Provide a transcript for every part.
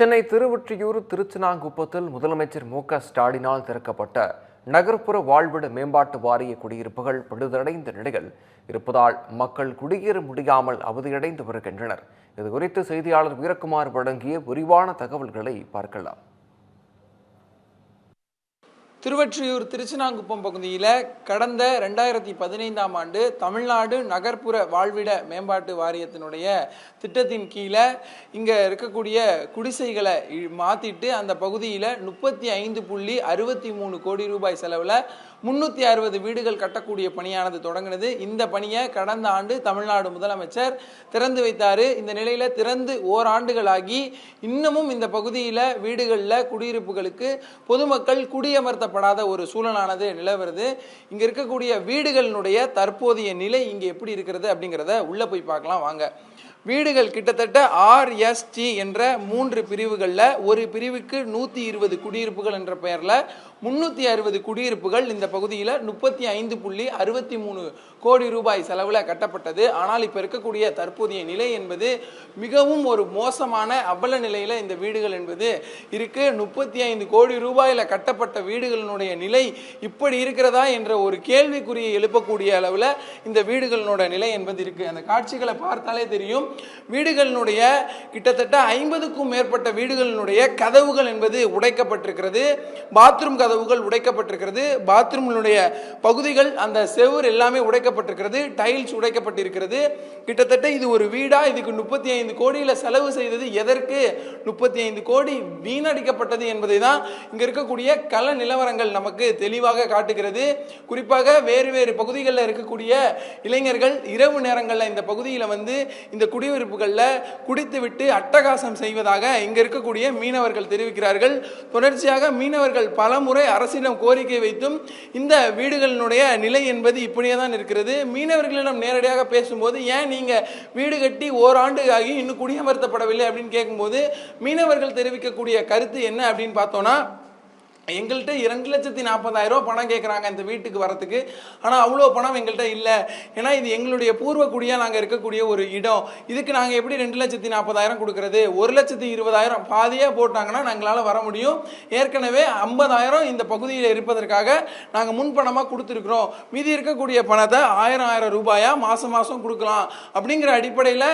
சென்னை திருவொற்றியூர் திருச்சனாங்குப்பத்தில் முதலமைச்சர் மு க ஸ்டாலினால் திறக்கப்பட்ட நகர்ப்புற வாழ்விட மேம்பாட்டு வாரிய குடியிருப்புகள் பழுதடைந்த நிலையில் இருப்பதால் மக்கள் குடியேற முடியாமல் அவதியடைந்து வருகின்றனர். இதுகுறித்து செய்தியாளர் வீரக்குமார் வழங்கிய விரிவான தகவல்களை பார்க்கலாம். திருவற்றியூர் திருச்சினாங்குப்பம் பகுதியில் கடந்த ரெண்டாயிரத்தி பதினைந்தாம் ஆண்டு தமிழ்நாடு நகர்ப்புற வாழ்விட மேம்பாட்டு வாரியத்தினுடைய திட்டத்தின் கீழே இங்கே இருக்கக்கூடிய குடிசைகளை மாற்றிட்டு மாத்திட்டு அந்த பகுதியில் முப்பத்தி ஐந்து புள்ளி அறுபத்தி மூணு கோடி ரூபாய் செலவில் முன்னூற்றி அறுபது வீடுகள் கட்டக்கூடிய பணியானது தொடங்கினது. இந்த பணியை கடந்த ஆண்டு தமிழ்நாடு முதலமைச்சர் திறந்து வைத்தார். இந்த நிலையில் திறந்து ஓராண்டுகளாகி இன்னமும் இந்த பகுதியில் வீடுகளில் குடியிருப்புகளுக்கு பொதுமக்கள் குடியமர்த்தப்படாத ஒரு சூழலானது நிலவுறது இங்கே இருக்கக்கூடிய வீடுகளினுடைய தற்போதைய நிலை இங்கே எப்படி இருக்கிறது அப்படிங்கிறத உள்ளே போய் பார்க்கலாம். வாங்க. வீடுகள் கிட்டத்தட்ட ஆர்எஸ்டி என்ற மூன்று பிரிவுகளில் ஒரு பிரிவுக்கு நூற்றி இருபது குடியிருப்புகள் என்ற பெயரில் முந்நூற்றி அறுபது குடியிருப்புகள் இந்த பகுதியில் முப்பத்தி ஐந்து புள்ளி அறுபத்தி மூணு கோடி ரூபாய் செலவில் கட்டப்பட்டது. ஆனால் இப்போ இருக்கக்கூடிய தற்போதைய நிலை என்பது மிகவும் ஒரு மோசமான அவல நிலையில் இந்த வீடுகள் என்பது இருக்கு. முப்பத்தி ஐந்து கோடி ரூபாயில் கட்டப்பட்ட வீடுகளினுடைய நிலை இப்படி இருக்கிறதா என்ற ஒரு கேள்விக்குறியை எழுப்பக்கூடிய அளவில் இந்த வீடுகளினோட நிலை என்பது இருக்கு. அந்த காட்சிகளை பார்த்தாலே தெரியும். வீடுகளினுடைய கிட்டத்தட்ட ஐம்பதுக்கும் மேற்பட்ட வீடுகளினுடைய கதவுகள் என்பது உடைக்கப்பட்டிருக்கிறது. பாத்ரூம் கதவுகள் உடைக்கப்பட்டிருக்கிறது. பாத்ரூமினுடைய பகுதிகள் அந்த செவுர் எல்லாமே உடைக்க உடைக்கப்பட்டிருக்கிறது டைல்ஸ் உடைக்கப்பட்டிருக்கிறது. கிட்டத்தட்ட இது ஒரு வீடா இதுக்கு முப்பத்தி ஐந்து கோடியில் செலவு செய்தது எதற்கு? முப்பத்தி ஐந்து கோடி வீணடிக்கப்பட்டது என்பதை தான் இங்கே இருக்கக்கூடிய கல நிலவரங்கள் நமக்கு தெளிவாக காட்டுகிறது. குறிப்பாக வேறு வேறு பகுதிகளில் இருக்கக்கூடிய இளைஞர்கள் இரவு நேரங்களில் இந்த பகுதியில் வந்து இந்த குடியிருப்புகளில் குடித்துவிட்டு அட்டகாசம் செய்வதாக இங்கே இருக்கக்கூடிய மீனவர்கள் தெரிவிக்கிறார்கள். தொடர்ச்சியாக மீனவர்கள் பல முறை அரசிடம் கோரிக்கை வைத்தும் இந்த வீடுகளினுடைய நிலை என்பது இப்படியே தான் இருக்கிறது. மீனவர்களிடம் நேரடியாக பேசும்போது ஏன் நீங்கள் வீடு கட்டி ஓராண்டு ஆகி இன்னும் குடியமர்த்தப்படவில்லை? அப்படின்னு கேட்கும்போது மீனவர்கள் தெரிவிக்கக்கூடிய கருத்து என்ன அப்படின்னு பார்த்தோன்னா எங்கள்கிட்ட இரண்டு லட்சத்தி நாற்பதாயிரம் ரூபா பணம் கேட்குறாங்க இந்த வீட்டுக்கு வரத்துக்கு. ஆனால் அவ்வளோ பணம் எங்கள்கிட்ட இல்லை. ஏன்னா இது எங்களுடைய பூர்வக்குடியாக நாங்கள் இருக்கக்கூடிய ஒரு இடம். இதுக்கு நாங்கள் எப்படி ரெண்டு லட்சத்தி நாற்பதாயிரம் கொடுக்குறது? ஒரு லட்சத்தி இருபதாயிரம் பாதியாக போட்டாங்கன்னா நாங்களால் வர முடியும். ஏற்கனவே ஐம்பதாயிரம் இந்த பகுதியில் இருப்பதற்காக நாங்கள் முன்பணமாக கொடுத்துருக்குறோம். மீதி இருக்கக்கூடிய பணத்தை ஆயிரம் ஆயிரம் ரூபாயா மாதம் மாதம் கொடுக்கலாம். அப்படிங்கிற அடிப்படையில்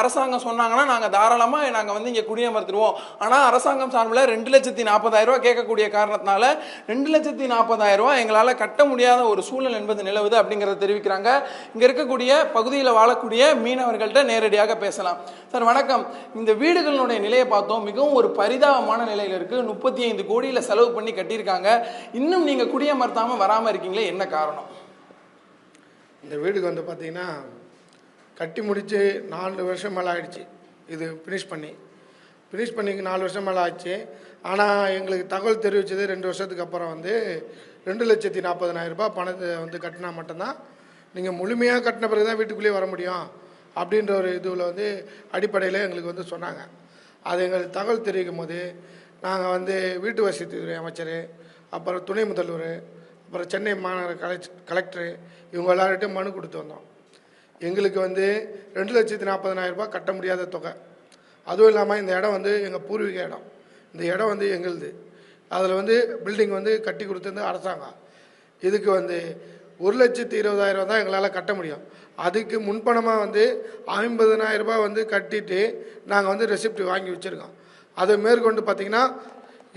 அரசாங்கம் சொன்னாங்கன்னா நாங்கள் தாராளமாக நாங்கள் வந்து இங்கே குடியமர்த்துருவோம் ஆனால் அரசாங்கம் சார்பில் ரெண்டு லட்சத்தி நாற்பதாயிரம் ரூபா கேட்கக்கூடிய காரணத்தினால ரெண்டு லட்சத்தி நாற்பதாயிரம் ரூபாய் எங்களால் கட்ட முடியாத ஒரு சூழல் என்பது நிலவுது அப்படிங்கிறத தெரிவிக்கிறாங்க. இங்கே இருக்கக்கூடிய பகுதியில் வாழக்கூடிய மீனவர்கள்ட்ட நேரடியாக பேசலாம். சார் வணக்கம். இந்த வீடுகளினுடைய நிலையை பார்த்தோம். மிகவும் ஒரு பரிதாபமான நிலையில் இருக்கு. முப்பத்தி ஐந்து கோடியில் செலவு பண்ணி கட்டியிருக்காங்க. இன்னும் நீங்கள் குடியமர்த்தாமல் வராமல் இருக்கீங்களே என்ன காரணம்? இந்த வீடுக்கு வந்து பார்த்தீங்கன்னா கட்டி முடித்து நாலு வருஷம் மேலே ஆகிடுச்சு இது ஃபினிஷ் பண்ணி. ரிலீஸ் பண்ணி நாலு வருஷம் மேலே ஆச்சு. ஆனால் எங்களுக்கு தகவல் தெரிவித்தது ரெண்டு வருஷத்துக்கு அப்புறம் வந்து ரெண்டு லட்சத்தி நாற்பதனாயிரம் ரூபாய் பணத்தை வந்து கட்டினா மட்டும்தான் நீங்கள் முழுமையாக கட்டின பிறகு தான் வீட்டுக்குள்ளேயே வர முடியும் அப்படின்ற ஒரு இதுவில் வந்து அடிப்படையில் எங்களுக்கு வந்து சொன்னாங்க. அது எங்களுக்கு தகவல் தெரிவிக்கும் போது நாங்கள் வந்து வீட்டு வசதித்துறை அமைச்சர் அப்புறம் துணை முதல்வர் அப்புறம் சென்னை மாநகர கலெக்ட் கலெக்டரு இவங்க எல்லார்கிட்டையும் மனு கொடுத்து வந்தோம். எங்களுக்கு வந்து ரெண்டு லட்சத்தி நாற்பதனாயிரம் ரூபாய் கட்ட முடியாத தொகை. அதுவும் இல்லாமல் இந்த இடம் வந்து எங்கள் பூர்வீக இடம். இந்த இடம் வந்து எங்களுது. அதில் வந்து பில்டிங் வந்து கட்டி கொடுத்தது அரசாங்கம். இதுக்கு வந்து ஒரு லட்சத்தி இருபதாயிரம் தான் எங்களால் கட்ட முடியும். அதுக்கு முன்பணமாக வந்து ஐம்பதனாயிரம் ரூபாய் வந்து கட்டிட்டு நாங்கள் வந்து ரெசிப்ட் வாங்கி வச்சுருக்கோம். அதை மேற்கொண்டு பார்த்திங்கன்னா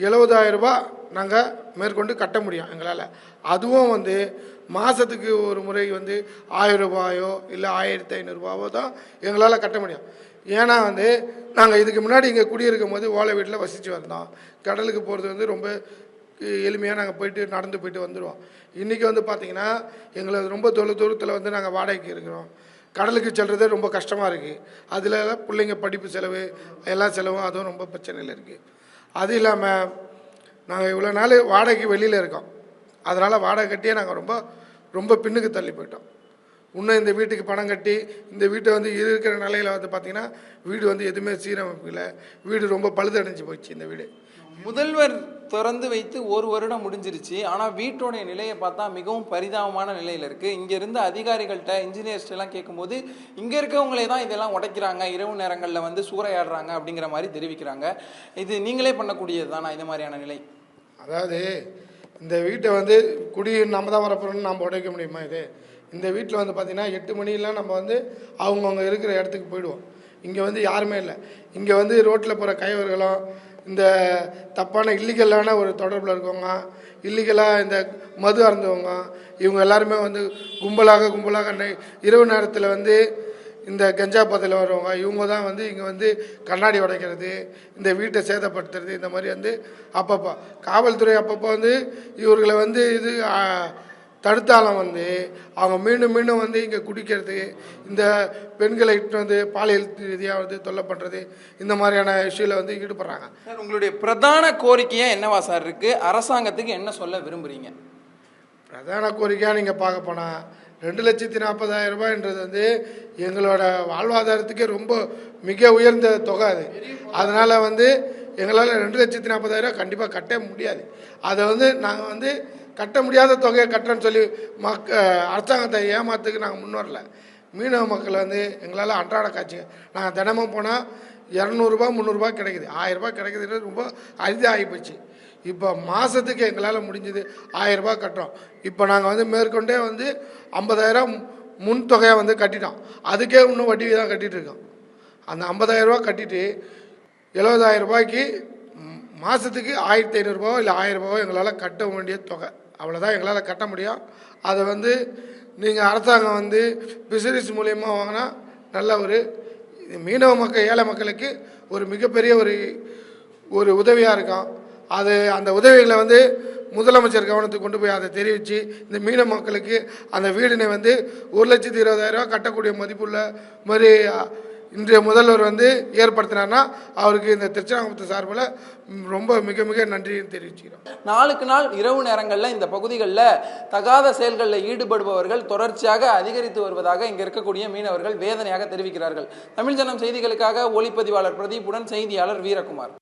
எழுபதாயிரம் ரூபாய் நாங்கள் மேற்கொண்டு கட்ட முடியும் எங்களால். அதுவும் வந்து மாதத்துக்கு ஒரு முறை வந்து ஆயிரம் ரூபாயோ இல்லை ஆயிரத்தி ஐநூறுரூபாவோ தான் எங்களால் கட்ட முடியும். ஏன்னா வந்து நாங்கள் இதுக்கு முன்னாடி இங்கே குடியிருக்கும் போது ஓலை வீட்டில் வசித்து வந்தோம். கடலுக்கு போகிறது வந்து ரொம்ப எளிமையாக நாங்கள் போயிட்டு நடந்து போயிட்டு வந்துடுவோம் இன்றைக்கி வந்து பார்த்திங்கன்னா எங்களை ரொம்ப தொலை தூரத்தில் வந்து நாங்கள் வாடகைக்கு இருக்கிறோம். கடலுக்கு செல்கிறதே ரொம்ப கஷ்டமாக இருக்குது அதில் பிள்ளைங்க படிப்பு செலவு எல்லா செலவும் அதுவும் ரொம்ப பிரச்சனையில் இருக்குது அது இல்லாமல் நாங்கள் இவ்வளோ நாள் வாடகைக்கு வெளியில் இருக்கோம். அதனால் வாடகை கட்டியே நாங்கள் ரொம்ப ரொம்ப பின்னுக்கு தள்ளி போயிட்டோம். இன்னும் இந்த வீட்டுக்கு பணம் கட்டி இந்த வீட்டை வந்து இருக்கிற நிலையில் வந்து பார்த்திங்கன்னா வீடு வந்து எதுவுமே சீரமைப்பு இல்லை வீடு ரொம்ப பழுதடைஞ்சு போச்சு இந்த வீடு. முதல்வர் திறந்து வைத்து ஒரு வருடம் முடிஞ்சிருச்சு. ஆனால் வீட்டோடைய நிலையை பார்த்தா மிகவும் பரிதாபமான நிலையில் இருக்குது இங்கே இருந்த அதிகாரிகள்கிட்ட இன்ஜினியர்ஸ்ட்ட எல்லாம் கேட்கும்போது இங்கே இருக்கவங்களே தான் இதெல்லாம் உடைக்கிறாங்க. இரவு நேரங்களில் வந்து சூறையாடுறாங்க அப்படிங்கிற மாதிரி தெரிவிக்கிறாங்க. இது நீங்களே பண்ணக்கூடியது தானா இது மாதிரியான நிலை? அதாவது இந்த வீட்டை வந்து குடி நம்ம தான் வரப்போறோம்னு நம்ம உடைக்க முடியுமா இது? இந்த வீட்டில் வந்து பார்த்திங்கன்னா எட்டு மணிலாம் நம்ம வந்து அவங்கவுங்க இருக்கிற இடத்துக்கு போயிடுவோம். இங்கே வந்து யாருமே இல்லை. இங்கே வந்து ரோட்டில் போகிற கைவர்களும் இந்த தப்பான இல்லீகலான ஒரு தொடர்பில் இருக்கவங்க இல்லீகலாக இந்த மது அருந்தவங்க இவங்க எல்லாருமே வந்து கும்பலாக கும்பலாக நை- இரவு நேரத்தில் வந்து இந்த கஞ்சா பதையில் வருவாங்க இவங்க தான் வந்து இங்கே வந்து கண்ணாடி உடைக்கிறது இந்த வீட்டை சேதப்படுத்துறது இந்த மாதிரி வந்து அப்பப்போ. காவல்துறை அப்பப்போ வந்து இவர்களை வந்து இது தடுத்தாலும் வந்து அவங்க மீண்டும் மீண்டும் வந்து இங்கே குடிக்கிறது இந்த பெண்களை இட்டு வந்து பாலியல் ரீதியாக வந்து தொல்லை பண்ணுறது இந்த மாதிரியான இஷ்யூவில் வந்து ஈடுபடுறாங்க. சார் உங்களுடைய பிரதான கோரிக்கையா என்னவா சார் இருக்கு? அரசாங்கத்துக்கு என்ன சொல்ல விரும்புறீங்க? பிரதான கோரிக்கையாக நீங்கள் பார்க்க போனால் ரெண்டு லட்சத்தி நாற்பதாயிரம் ரூபாய்ன்றது வந்து எங்களோட வாழ்வாதாரத்துக்கே ரொம்ப மிக உயர்ந்த தொகை அது. அதனால் வந்து எங்களால் ரெண்டு லட்சத்தி நாற்பதாயிரம் கண்டிப்பாக கட்ட முடியாது. அதை வந்து நாங்கள் வந்து கட்ட முடியாத தொகையை கட்டுறேன்னு சொல்லி மக் அரசாங்கத்தை ஏமாத்துக்கு நாங்கள் முன் வரல. மீனவ மக்கள் வந்து எங்களால் அன்றாட காட்சிங்க நாங்கள் தினமும் போனால் இரநூறுபா முந்நூறுபா கிடைக்குது. ஆயிரரூபா கிடைக்குதுன்னு ரொம்ப அரிதாகி போச்சு. இப்போ மாதத்துக்கு எங்களால் முடிஞ்சது ஆயிரரூபா கட்டுறோம். இப்போ நாங்கள் வந்து மேற்கொண்டே வந்து ஐம்பதாயிரம் முன் தொகையை வந்து கட்டிட்டோம். அதுக்கே இன்னும் வட்டி தான் கட்டிகிட்ருக்கோம் அந்த ஐம்பதாயிரரூபா கட்டிட்டு எழுபதாயிரம் ரூபாய்க்கு மாதத்துக்கு ஆயிரத்தி ஐநூறுரூபாவோ இல்லை ஆயிரம் ரூபாவோ எங்களால் கட்ட வேண்டிய தொகை. அவ்வளோதான் எங்களால் கட்ட முடியும். அதை வந்து நீங்கள் அரசாங்கம் வந்து பிசினஸ் மூலியமாக வாங்கினா நல்ல ஒரு மீனவ மக்கள் ஏழை மக்களுக்கு ஒரு மிகப்பெரிய ஒரு ஒரு உதவியாக இருக்கும். அது அந்த உதவிகளை வந்து முதலமைச்சர் கவனத்துக்கு கொண்டு போய் அதை தெரிவித்து இந்த மீன மக்களுக்கு அந்த வீடினை வந்து ஒரு லட்சத்தி இருபதாயிரம் ரூபாய் கட்டக்கூடிய மதிப்புள்ள மாதிரி இன்றைய முதல்வர் வந்து ஏற்படுத்தினார்னா அவருக்கு இந்த திருச்சிராங்குப்பத்து சார்பில் ரொம்ப மிக மிக நன்றியும் தெரிவிச்சுக்கிறோம். நாளுக்கு நாள் இரவு நேரங்களில் இந்த பகுதிகளில் தகாத செயல்களில் ஈடுபடுபவர்கள் தொடர்ச்சியாக அதிகரித்து வருவதாக இங்கே இருக்கக்கூடிய மீனவர்கள் வேதனையாக தெரிவிக்கிறார்கள். தமிழ் ஜனம் செய்திகளுக்காக ஒளிப்பதிவாளர் பிரதீப்புடன் செய்தியாளர் வீரகுமார்.